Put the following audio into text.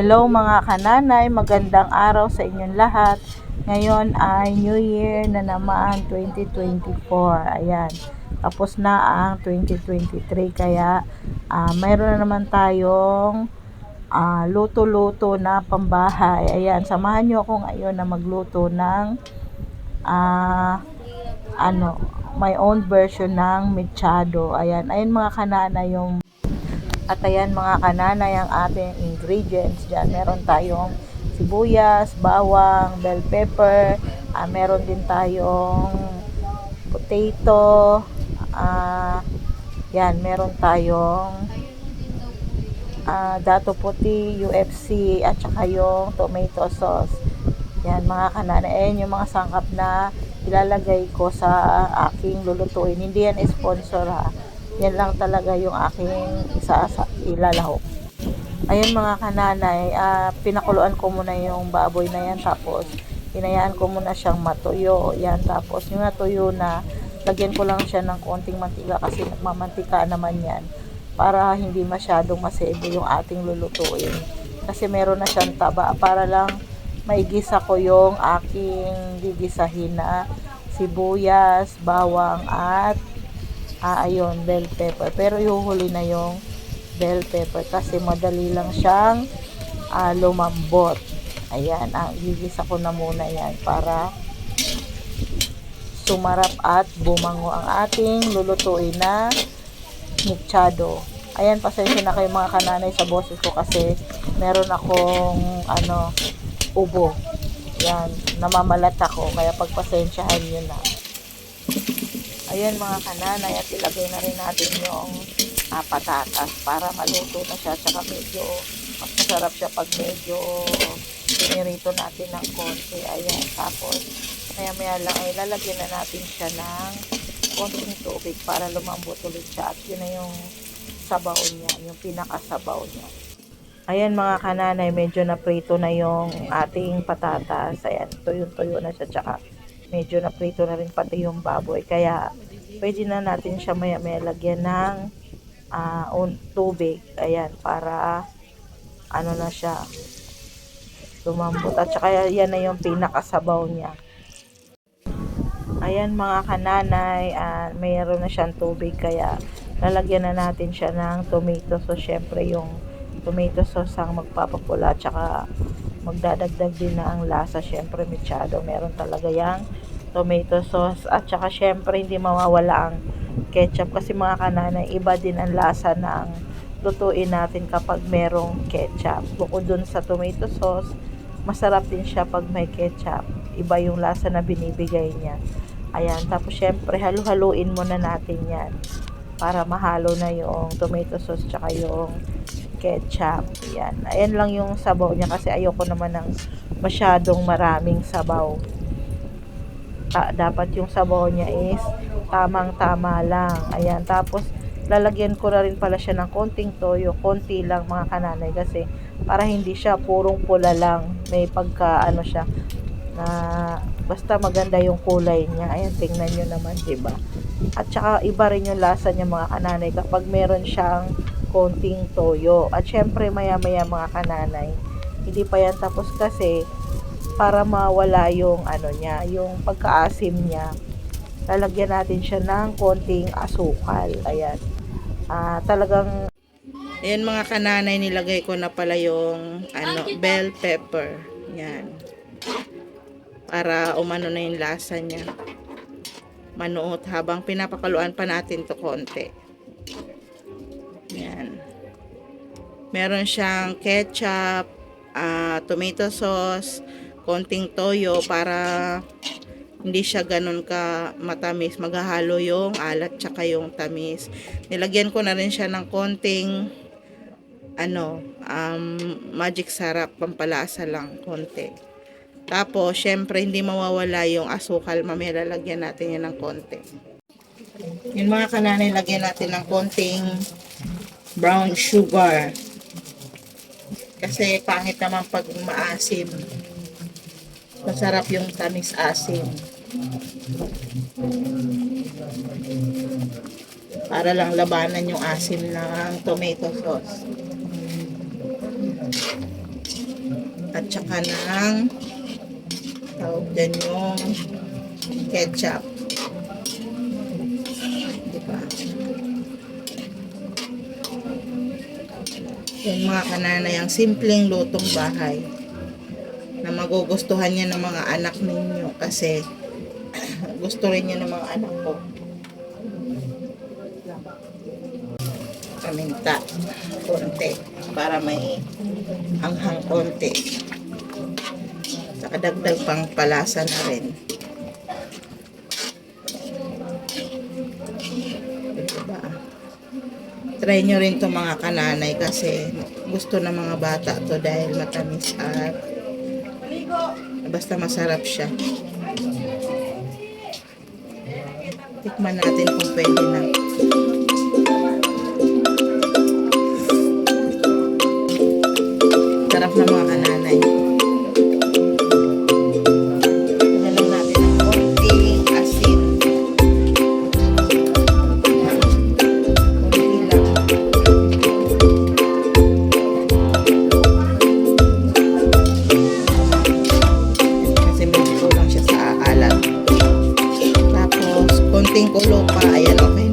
Hello mga kananay, magandang araw sa inyong lahat. Ngayon ay New Year na naman 2024. Ayan, tapos na ang 2023 kaya ah, mayroon na naman tayong ah, luto-luto na pambahay. Ayan, samahan nyo ako ngayon na magluto ng ah, ano, my own version ng mechado. Ayan, ayun mga kanana yung at ayan mga kananay ang ating ingredients. Diyan meron tayong sibuyas, bawang, bell pepper, ah, meron din tayong potato, ah, yan, meron tayong ah, dato puti, UFC, at saka yung tomato sauce. Yan mga kananay, ayan yung mga sangkap na ilalagay ko sa aking lulutuin. Hindi yan sponsor ha yan lang talaga yung aking isa sa ilalahok. Ayun mga kananay, ah, pinakuluan ko muna yung baboy na yan tapos hinayaan ko muna siyang matuyo. Yan tapos yung natuyo na lagyan ko lang siya ng konting mantika kasi mamantika naman yan para hindi masyadong masebo yung ating lulutuin. Kasi meron na siyang taba para lang maigisa ko yung aking gigisahin na sibuyas, bawang at ah, ayun, bell pepper. Pero ihuhuli na yung bell pepper kasi madali lang siyang ah, lumambot. Ayan, ah, gigisa ko na muna yan para sumarap at bumango ang ating lulutuin na mechado. Ayan, pasensya na kayo mga kananay sa boses ko kasi meron akong ano, ubo. Yan, namamalat ako kaya pagpasensyahan nyo na. Ayan mga kananay at ilagay na rin natin yung ah, patatas para maluto na siya tsaka medyo mas masarap siya pag medyo pinirito natin ng konti. Ayan, tapos maya maya lang ay lalagyan na natin siya ng konting tubig para lumambot ulit siya at yun na yung sabaw niya, yung pinakasabaw niya. Ayan mga kananay, medyo naprito na yung ating patatas. Ayan, tuyo-tuyo na siya tsaka medyo naprito na rin pati yung baboy. Kaya, pwede na natin siya maya-maya lagyan ng ah, un- tubig. Ayan, para ano na siya, lumambot. At saka yan na yung pinakasabaw niya. Ayan mga kananay, ah, mayroon na siyang tubig kaya lalagyan na natin siya ng tomato sauce. Syempre yung tomato sauce ang magpapapula tsaka magdadagdag din na ang lasa. Syempre mechado, meron talaga yung tomato sauce at saka syempre hindi mawawala ang ketchup kasi mga kananay, iba din ang lasa ng lutuin natin kapag merong ketchup. Bukod dun sa tomato sauce, masarap din siya pag may ketchup. Iba yung lasa na binibigay niya. Ayan, tapos syempre halu-haluin muna natin yan para mahalo na yung tomato sauce tsaka yung ketchup. Yan. Ayan lang yung sabaw niya kasi ayoko naman ng masyadong maraming sabaw. Ta- dapat yung sabaw niya is tamang-tama lang. Ayan. Tapos, lalagyan ko na rin pala siya ng konting toyo. Konti lang mga kananay kasi para hindi siya purong pula lang. May pagka ano siya na basta maganda yung kulay niya. Ayan, tingnan nyo naman, 'di ba? At saka iba rin yung lasa niya mga kananay kapag meron siyang konting toyo. At syempre maya-maya mga kananay, hindi pa yan tapos kasi para mawala yung ano niya, yung pagkaasim niya. Lalagyan natin siya ng konting asukal. Ayan. Ah, talagang Ayan mga kananay, nilagay ko na pala yung ano, bell pepper. Yan. Para umano na yung lasa niya. Manuot habang pinapakaluan pa natin to konti. Meron siyang ketchup, ah, tomato sauce, konting toyo para hindi siya ganun ka matamis. Maghahalo yung alat tsaka yung tamis. Nilagyan ko na rin siya ng konting ano, um, magic sarap, pampalasa lang, konti. Tapos, syempre, hindi mawawala yung asukal. Mamaya lalagyan natin yan ng konti. Yung mga kananay, lagyan natin ng konting brown sugar. Kasi pangit naman pag maasim. Masarap yung tamis asim. Para lang labanan yung asim ng tomato sauce. At saka ng tawag dyan yung ketchup. Yung mga kananay, ang simpleng lutong bahay na magugustuhan niya ng mga anak ninyo kasi gusto rin niya ng mga anak ko. Paminta. Konti. Para may hanghang konti. Saka dagdag pang palasa na rin. try nyo rin to mga kananay kasi gusto ng mga bata to dahil matamis at basta masarap siya. Tikman natin kung pwede na. Sarap na mga kananay. I love me.